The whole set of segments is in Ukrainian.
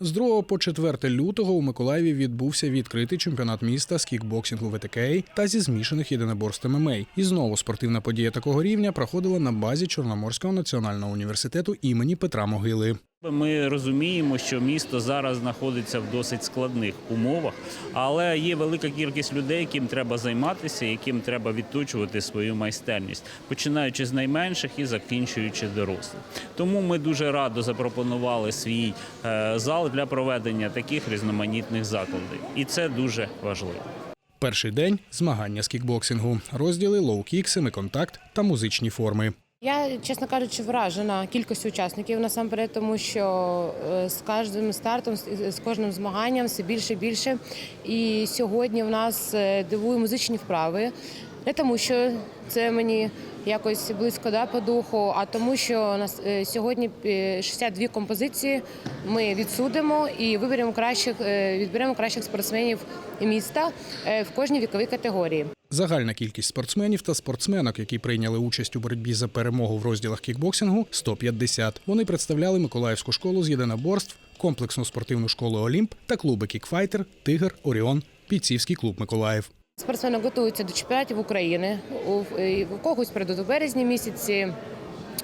З 2 по 4 лютого у Миколаєві відбувся відкритий чемпіонат міста з кікбоксингу ВТК та зі змішаних єдиноборств ММА. І знову спортивна подія такого рівня проходила на базі Чорноморського національного університету імені Петра Могили. Ми розуміємо, що місто зараз знаходиться в досить складних умовах, але є велика кількість людей, яким треба займатися, яким треба відточувати свою майстерність, починаючи з найменших і закінчуючи дорослих. Тому ми дуже радо запропонували свій е, зал для проведення таких різноманітних закладів, і це дуже важливо. Перший день змагання з кікбоксингу, розділи лоу-кік, семиконтакт та музичні форми. Я, чесно кажучи, вражена кількістю учасників насамперед, тому що е, з кожним стартом, з кожним змаганням все більше і більше. І сьогодні в нас е, дивують музичні вправи. Не тому, що це мені якось близько да, по духу, а тому, що нас е, сьогодні е, 62 композиції ми відсудимо і виберемо кращих, відберемо кращих спортсменів міста в кожній віковій категорії. Загальна кількість спортсменів та спортсменок, які прийняли участь у боротьбі за перемогу в розділах кікбоксингу, 150. Вони представляли Миколаївську школу з єдиноборств, комплексну спортивну школу Олімп та клуби Кікфайтер, Тигр, Оріон, Піцівський клуб Миколаїв. Спортсмени готуються до чемпіонатів України. У, у когось прийдуть у березні місяці.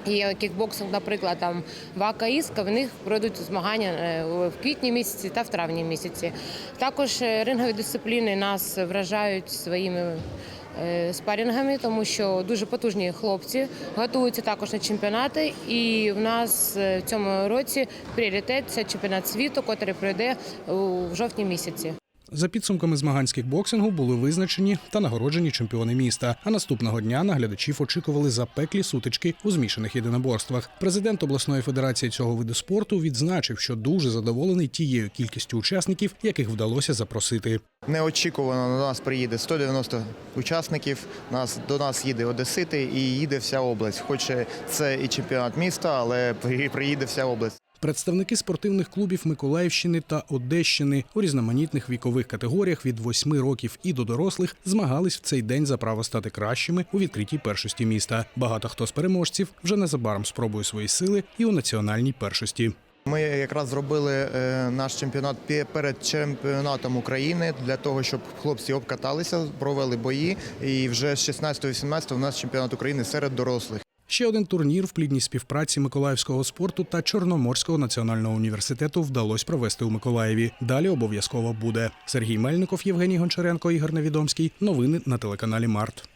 І кікбоксинг, наприклад, там Вака Іска, в них пройдуть змагання е, в квітні місяці та в травні місяці. Також е, рингові дисципліни нас вражають своїми е, спарінгами, тому що дуже потужні хлопці готуються також на чемпіонати. І в нас в цьому році пріоритет це чемпіонат світу, який пройде в жовтні місяці. За підсумками змагань з кікбоксингу були визначені та нагороджені чемпіони міста. А наступного дня наглядачів очікували запеклі сутички у змішаних єдиноборствах. Президент обласної федерації цього виду спорту відзначив, що дуже задоволений тією кількістю учасників, яких вдалося запросити. Неочікувано до нас приїде 190 учасників. Нас до нас їде Одесити і їде вся область. Хоч це і чемпіонат міста, але при- приїде вся область. Представники спортивних клубів Миколаївщини та Одещини у різноманітних вікових категоріях від 8 років і до дорослих змагались в цей день за право стати кращими у відкритій першості міста. Багато хто з переможців вже незабаром спробує свої сили і у національній першості. Ми якраз зробили е, наш чемпіонат перед чемпіонатом України для того, щоб хлопці обкаталися, провели бої. І вже з 16-18 у нас чемпіонат України серед дорослих. Ще один турнір в плідній співпраці Миколаївського спорту та Чорноморського національного університету вдалося провести у Миколаєві. Далі обов'язково буде. Сергій Мельников, Євгеній Гончаренко, Ігор Невідомський. Новини на телеканалі Март.